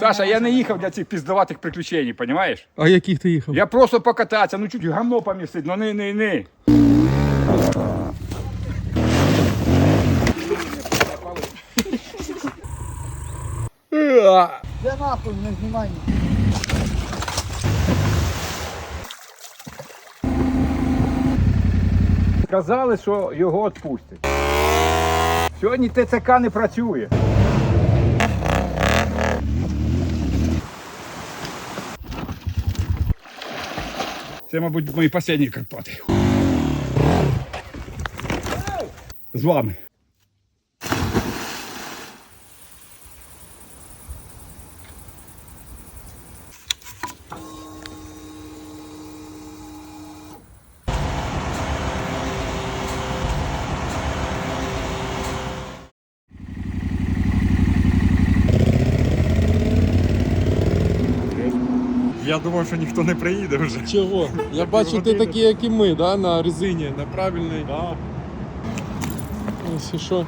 Саша, я не їхав для цих піздуватих приключень, розумієш? А яких ти їхав? Я просто покататися, ну чуть гамно помістить, ну не, не, не. Де нахуй не знімай. Сказали, що його відпустять. Сьогодні ТЦК не працює. Це, мабуть, мої останні Карпати. З вами. Я думав, що ніхто не приїде вже. Чого? Я бачу, ти такий, як і ми, да? на резині, на правильній. Да. Ось і що.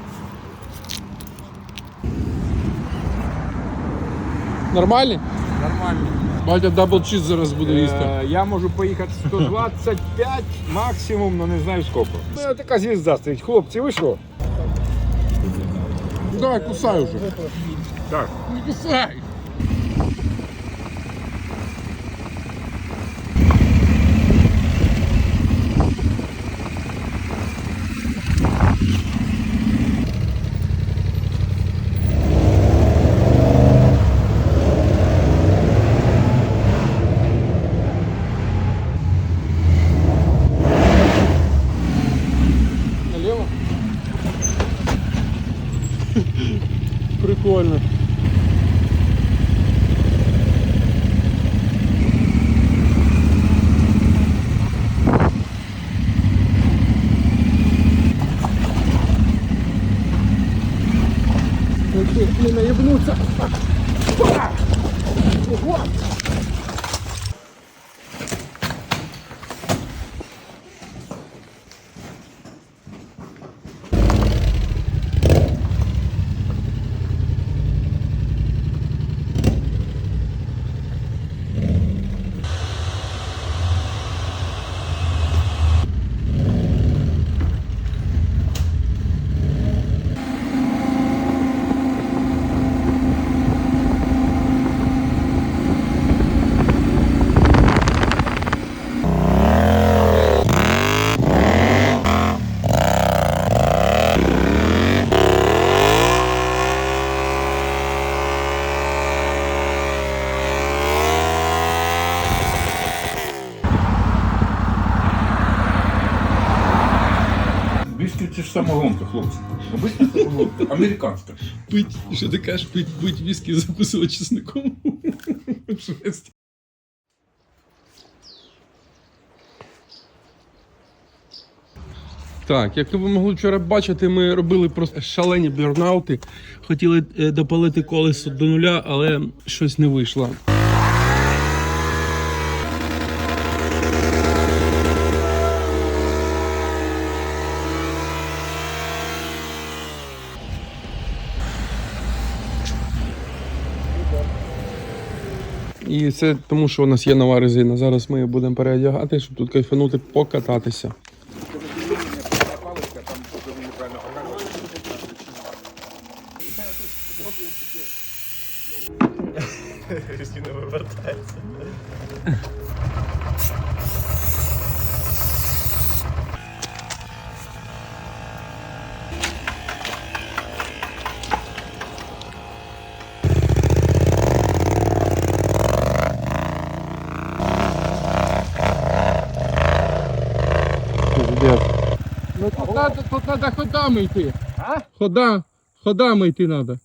Нормальні? Нормально. Батя дабл чіз зараз буду їсти. Е, я можу поїхати 125 максимум, але не знаю скільки. Мене така звізда стоїть. Хлопці, ви що? Давай, кусай уже. Так. Не кусай. Ж самогонка, хлопці. Обична самогонка. Американська. Пить, що ти кажеш, пить, пить віскі закусувати чесником. Так, як ви могли вчора бачити, ми робили просто шалені бернаути. Хотіли е, допалити колесо до нуля, але щось не вийшло. І це тому, що у нас є нова резина. Зараз ми її будемо переодягати, щоб тут кайфанути, покататися. Резина вивертається. Пиздец. Ну тут надо ходами йти. А? Хода, ходами йти треба.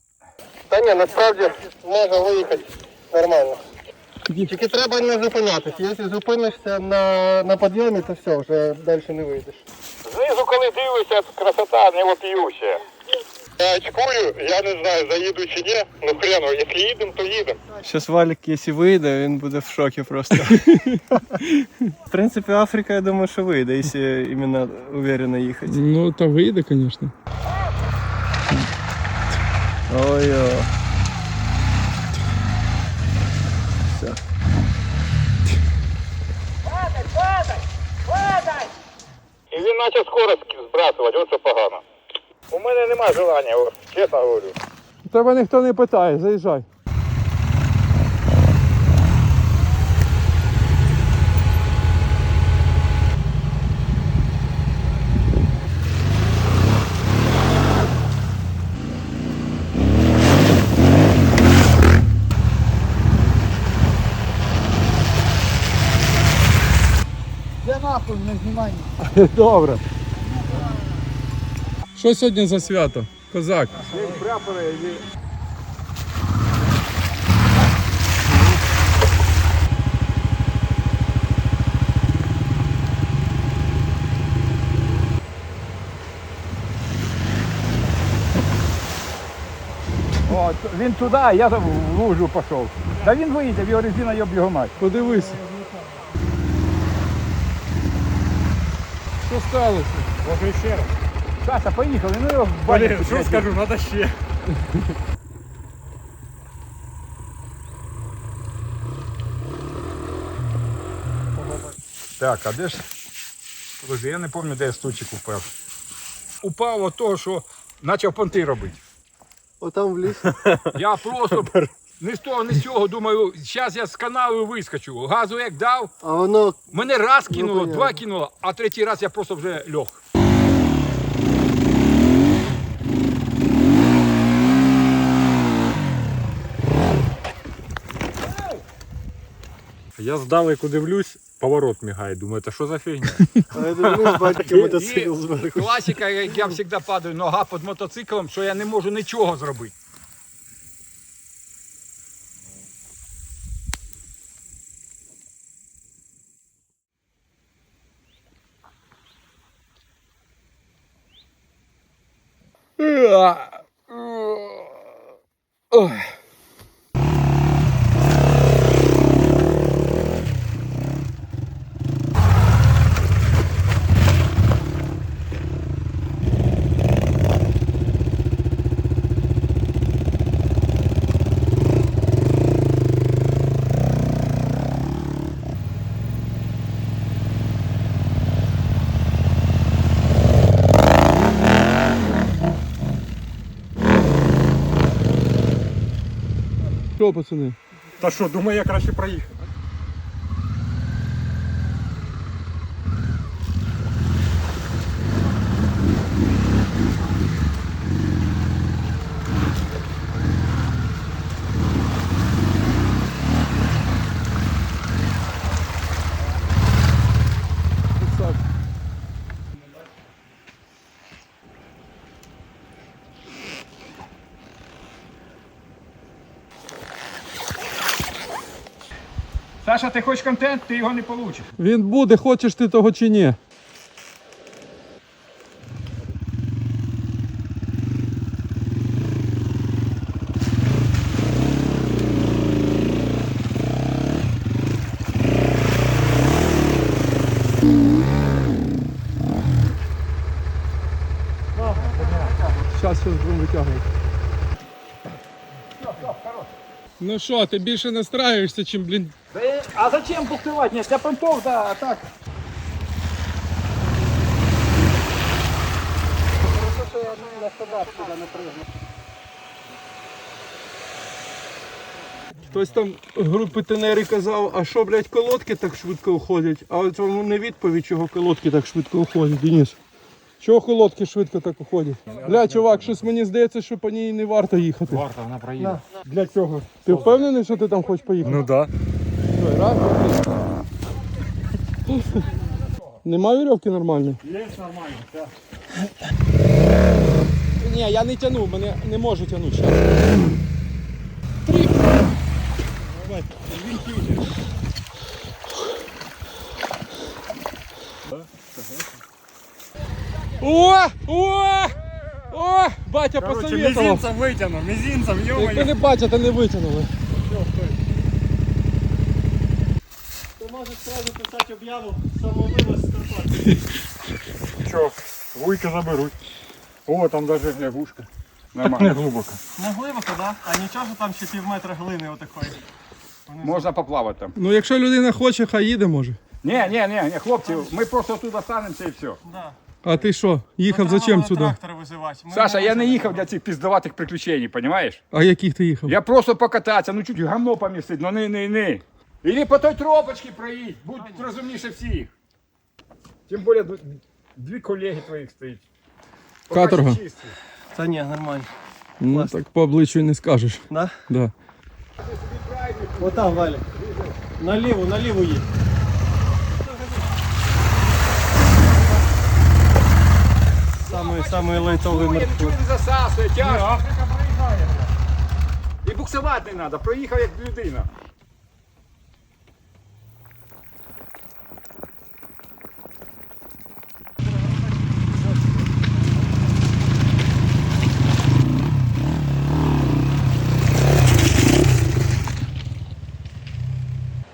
Та ні, насправді можна виїхати нормально. Тільки треба не зупинятися. Якщо зупинишся на, на підйомі, то все, вже далі не вийдеш. Знизу, коли дивишся, красота не вопіюща. Я очкую, я не знаю, заїду чи ні. Ну хрену, якщо їдемо, то їдемо. Щас Валік, якщо вийде, він буде в шокі просто. В принципі, Африка, я думаю, що вийде, якщо іменно уверенно їхати. Ну, то вийде, звісно. Ой-ой. Все. І він наче скорость збрасувати, оце погано. У мене немає желання, о, чесно говорю. Тебе ніхто не питає, заїжджай. Де нахуй не знімай. Добре. Що сьогодні за свято? Козак. О, він туди, а я в лужу пішов. Та він вийде, в його резина йоб його мать. Подивися. Що сталося? Може ще раз. Саша, поїхали, ну його в баню. Що скажу, треба ще. Так, а де ж? Друзі, я не пам'ятаю, де я стульчик упав. Упав от того, що почав понти робити. Отам в ліс. Я просто не з того, не з цього думаю, зараз я з каналу вискочу. Газу як дав, А воно мене раз кинуло, понятно. два кинуло, а третій раз я просто вже льох. Я здалеку дивлюсь, поворот мігає. Думаю, це що за фігня? І. Класика, як я завжди падаю, нога під мотоциклом, що я не можу нічого зробити. Що, пацани? Та що, думаю, я краще проїхав. Саша, ти хочеш контент, ти його не получиш. Він буде, хочеш ти того чи ні. Зараз щось будемо витягувати. Ну що, ти більше настраюєшся, чим, блін, А зачем буксировать? Нет, для понтов, да, а так. Хтось там групи тенери казав, а що, блядь, колодки так швидко уходять? А от вам не відповідь, чого колодки так швидко уходять, Денис. Чого колодки швидко так уходять? Бля, чувак, щось мені здається, що по ній не варто їхати. Варта, вона проїде. Для цього. Ти впевнений, що ти там хочеш поїхати? Ну так. Давай, раз, два, три. Нема вірьовки нормальної? Є нормально, так. Ні, я не тяну, мене не можу тягнути. Щас. О! О! О! Батя Короче, посоветував. мізинцем витягнув, мізинцем, Якби йомаю. не батя, то не витягнули. Можеш одразу писати об'яву самовивоз Карпат. Що, вуйки заберуть. О, там навіть лягушка. Нормально. Не глибоко. Не глибоко, да? А нічого що там ще пів метра глини отакої. Можна поплавати там. Ну якщо людина хоче, хай їде може. Ні, ні, ні, ні, хлопці, ми просто туди станемося і все. Да. А ти що, їхав зачем сюди? Трактор визивати. Ми Саша, я не можемо. їхав для цих піздоватих приключень, розумієш? А яких ти їхав? Я просто покататися, ну чуть гамно помістить, ну не, не, не. Ілі по той тропочці проїдь, будь розумніше всіх. Тим більше дві колеги твоїх стоїть. Поки Каторга. чисті. Та ні, нормально. Ну так по обличчю не скажеш. Да? Да. Отам, Валя. Наліво, наліво їдь. Самий, самий лайтовий Ой, маршрут. нічого не засасує, тяжко. І буксувати не треба, проїхав як людина.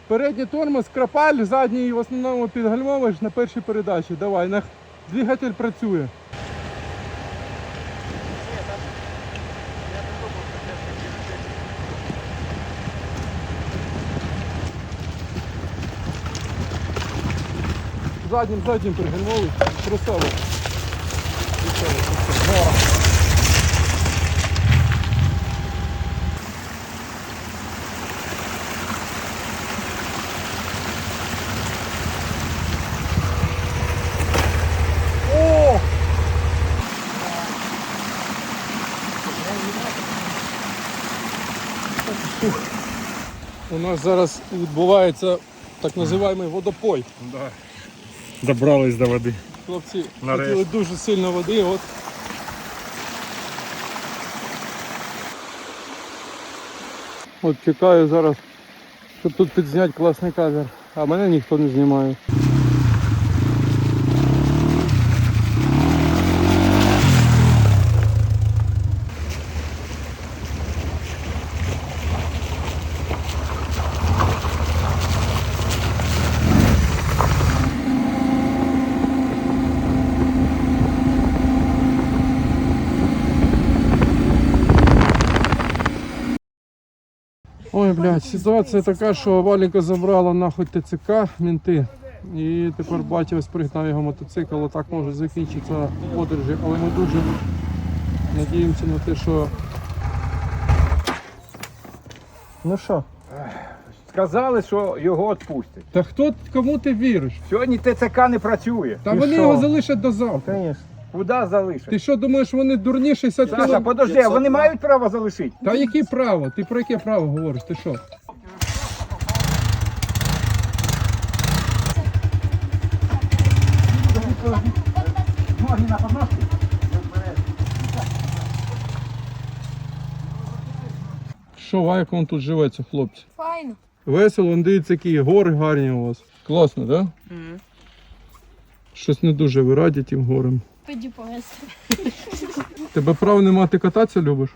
Передній тормоз, крапаль, задній в основному підгальмовуєш на першій передачі. Давай, на... двигатель працює. Заднім, заднім пригальмовуй. Красава. У нас зараз відбувається так називаємий водопой. Добрались до води. Хлопці Нарешті. хотіли дуже сильно води. От. От чекаю зараз, щоб тут підзняти класний кадр. А мене ніхто не знімає. Ой, ситуація така, що Валіка забрала нахуй ТЦК, мінти. І тепер батя ось пригнав його мотоцикл, отак може закінчитися подорожі, але ми дуже надіємося на те, що Ну що? Сказали, що його відпустять. Та хто кому ти віриш? Сьогодні ТЦК не працює. Та І вони що? його залишать до завтра. Звісно. Куди залишать? Ти що думаєш, вони дурні 60 Саша, подожди, а вони мають право залишити? Та яке право? Ти про яке право говориш? Ти що? Ноги на подножки. Що, а як вам тут живеться, хлопці? Файно. Весело, он дивіться, які гори гарні у вас. Класно, так? Да? Щось не дуже ви раді тим горам. Піді повезти. Тебе прав нема, ти кататися любиш?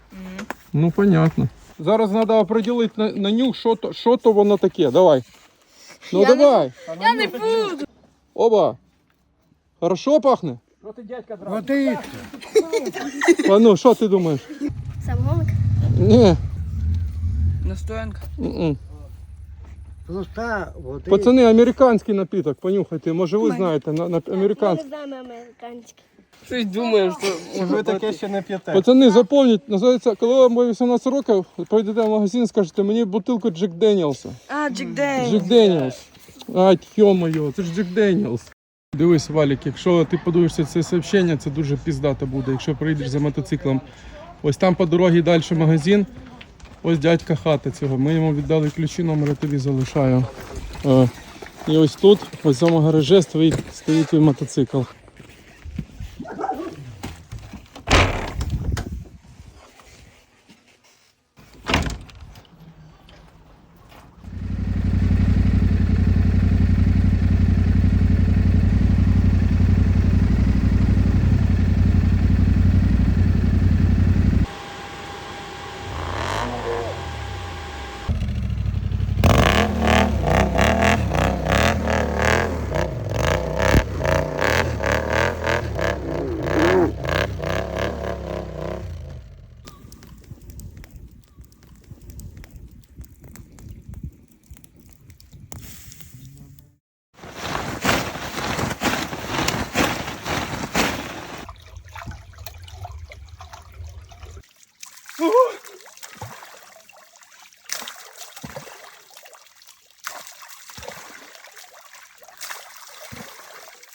Ну, понятно. Зараз треба оприділити на, на нюх, що то, що то воно таке. Давай. Ну Я не- давай. Я не буду. Оба. Хорошо пахне? Що ти, дядька, драв? А ну, що ти думаєш? Самогонка. Ні. Настоянка. Пуста води. Пацани, американський напіток, понюхайте. Може ви знаєте, на, на американський. знаємо американське. Щось думаю, що Ви таке ще не п'єте. Пацани, запомніть, називається, коли вам буде 18 років, пойдете в магазин, скажете, мені бутилку Джек Деніелса. А, Джек Дей. Джек Деніелс. А, йо-моє, це ж Джек Деніелс. Дивись, Валік, якщо ти подивишся це сообщення, це дуже піздато буде, якщо приїдеш за мотоциклом. Ось там по дорозі далі магазин. Ось дядька хата цього. Ми йому віддали ключі, номер я тобі залишаю. Е, І ось тут, ось в цьому стоїть, стоїть твій мотоцикл.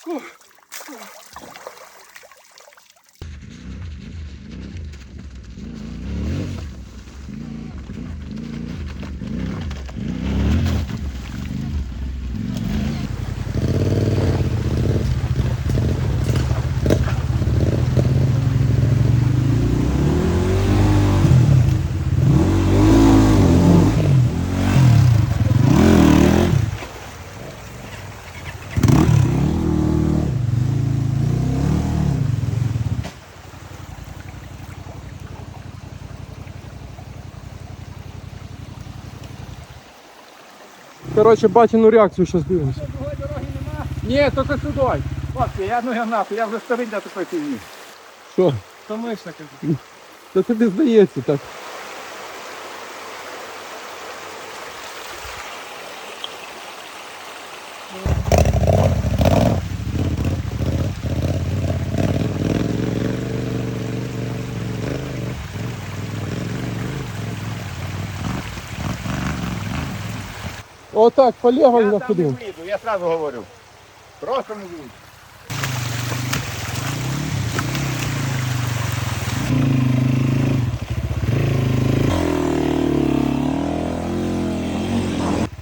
Whew. Коротше, бачену реакцію зараз дивимося. Ні, тільки сюди. Хлопці, я ну я нахуй, я вже старий для такої фігні. Що? Втомився, кажу. Та тобі здається так. Отак, полегай Я там не ходив. вийду, я сразу говорю. Просто не вийду.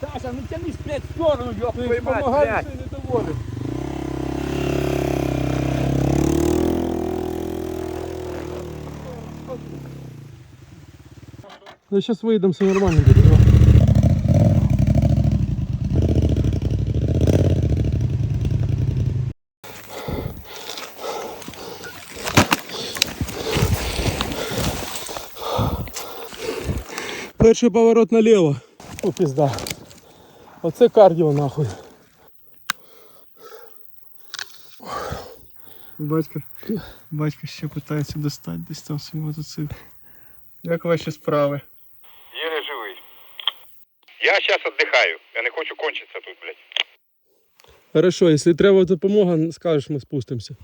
Саша, ну тянись, блядь, в сторону, ёб твою мать, блядь. не доводив. Ну, зараз вийдемо, все нормально буде. Перший поворот наліво. О, пізда. Оце кардіо нахуй. Батько, батько ще питається достати десь там свій мотоцикл. Як ваші справи? Еле живий. Я зараз віддихаю. Я не хочу кончитися тут, блядь. Хорошо, якщо треба допомога, скажеш, ми спустимося.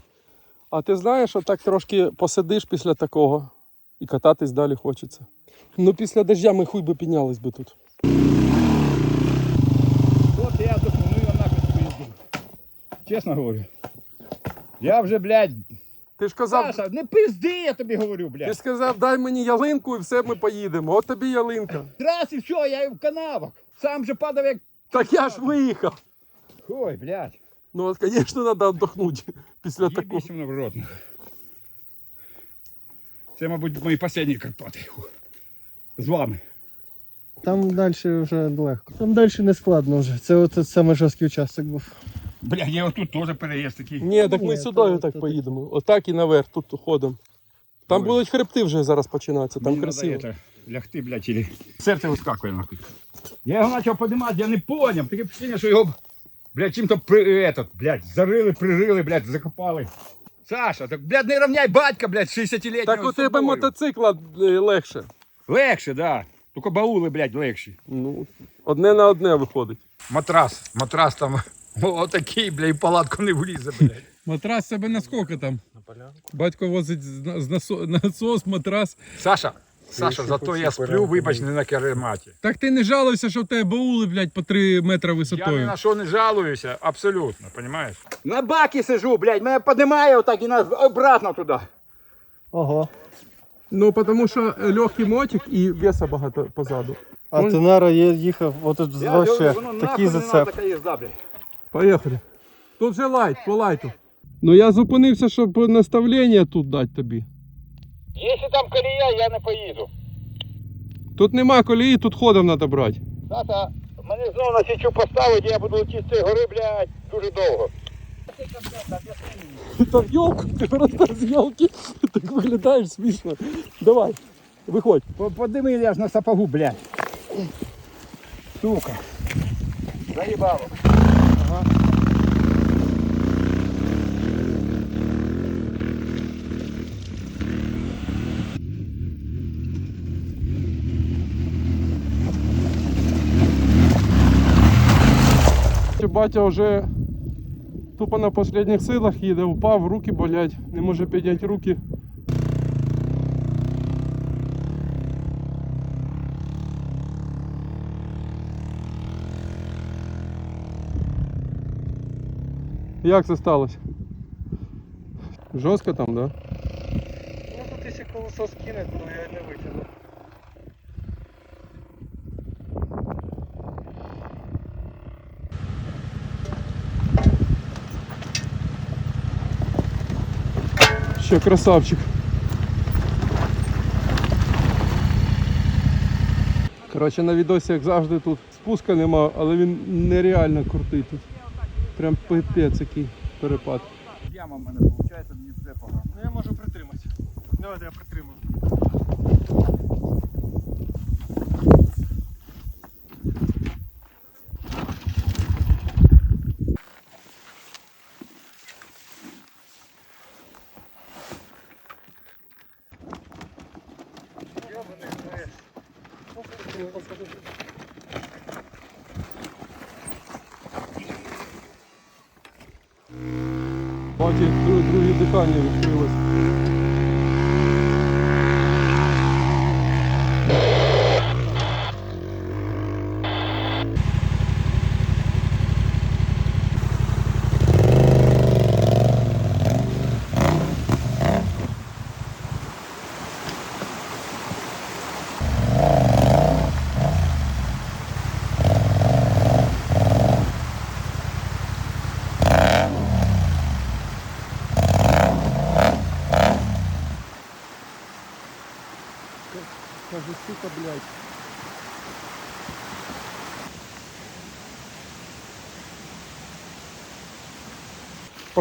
А ти знаєш, що так трошки посидиш після такого і кататись далі хочеться. Ну після дождя ми хуй би піднялись би тут. От я тут, ну його нахуй спизду. Чесно говорю. Я вже, блядь, Ти ж казав, Саша, не пизди, я тобі говорю, ти блядь. ж сказав, дай мені ялинку і все, ми поїдемо. От тобі ялинка. Раз і все, я і в канавах. Сам же падав як. Так я ж виїхав. Ой, блядь. Ну от, звісно, треба віддохнути після такого. Їбісь воно в рот. Це, мабуть, мої останні Карпати. Фу. З вами. Там далі вже легко. Там далі не складно вже. Це от саме жорсткий участок був. Бля, я отут теж переїзд такий. Ні, так ми Ні, сюди то- так то- поїдемо. Отак і наверх, тут ходимо. Там Ой. будуть хребти вже зараз починатися, там Мені красиво. надо это, лягти, блядь, или... Серце вискакує нахуй. Я його почав піднімати, я не поняв. Таке впечатлення, що його, блядь, чим-то при, этот, блядь, зарили, прижили, блядь, закопали. Саша, так, блядь, не рівняй батька, блядь, 60-летнього Так у з тебе собою. мотоцикла е, легше. Легше, да. Тільки баули, блядь, легші. Ну, одне на одне виходить. Матрас, матрас там отакий, блядь, палатку не влізе, блядь. Матрас себе наскільки там? На полянку. Батько возить з на- насос, матрас. Саша, Саша, зато я сплю, вибач, не на керематі. Так ти не жалуйся, що в тебе баули, блядь, по 3 метри Я ні висотою. на що не жалуюся, абсолютно, понимаєш? На бакі сижу, блядь, мене піднімає отак і нас обратно туди. Ого. Ну, тому що е, легкий мотик і веса багато позаду. А Тенера є- їхав, от тут вообще воно нахуй такий надо зацеп. Поїхали. Тут же лайт, по лайту. Ну я зупинився, щоб наставлення тут дати тобі. Якщо там колія, я не поїду. Тут нема колії, тут ходом треба брати. Тата, мене знову на січу поставить, я буду летіти з цієї гори, блядь, дуже довго. Та йолку, ти просто з йолки. Так виглядаєш смішно. Давай, виходь. Подими я ж на сапогу, блядь. Сука. Заїбало. Батя вже Тупо на останніх силах їде, упав, руки болять, не може підняти руки. Як це сталося? Жорстко там, да? Ну тут якщо колесо скине, то я не витягну. Ще красавчик. Коротше, на відосі, як завжди, тут спуска нема, але він нереально крутий тут. Прям пипець який перепад. Яма в мене виходить, мені вже погано. Ну я можу притримати. Давайте я притримаю. Друге, друге дихання відкрилось.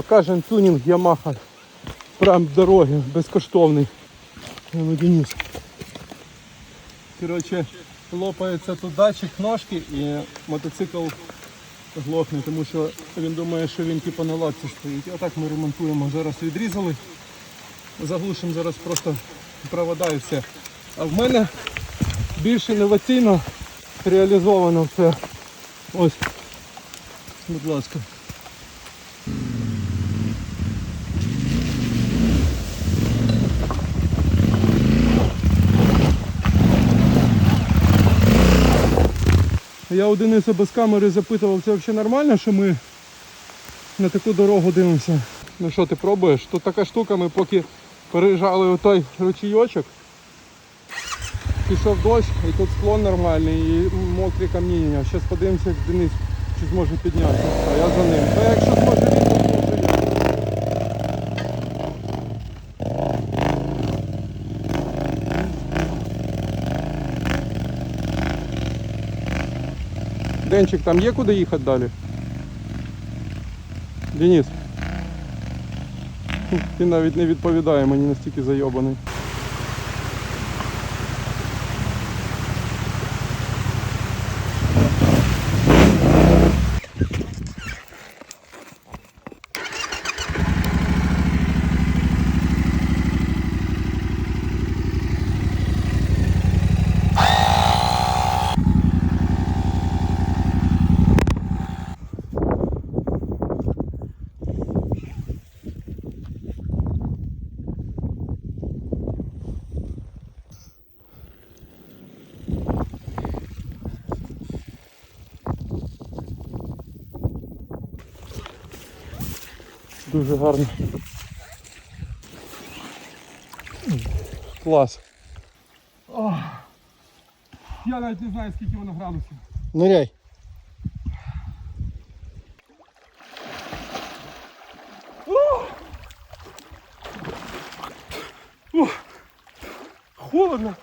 Покажем тюнинг Yamaha. Прям дороги, безкоштовний. Денис. Короче, лопається тут датчик ножки і мотоцикл глохне, тому що він думає, що він типу на латці стоїть. А так ми ремонтуємо. Зараз відрізали. Заглушимо зараз просто провода і все. А в мене більш інноваційно реалізовано все. Ось, будь ласка. Я у Дениса без камери запитував, це взагалі нормально, що ми на таку дорогу дивимося. Ну що, ти пробуєш? Тут така штука, ми поки переїжджали у той ручійочок, пішов дощ, і тут склон нормальний, і мокрі каміння. Зараз подивимося, як Денис чи зможе піднятися. А я за ним. Та якщо зможе я. Денчик, там є куди їхати далі? Денис. Ти навіть не відповідає, мені настільки зайобаний. Дуже гарно. Клас. Ох. Я навіть не знаю, скільки воно градусів. Ныряй. Холодно.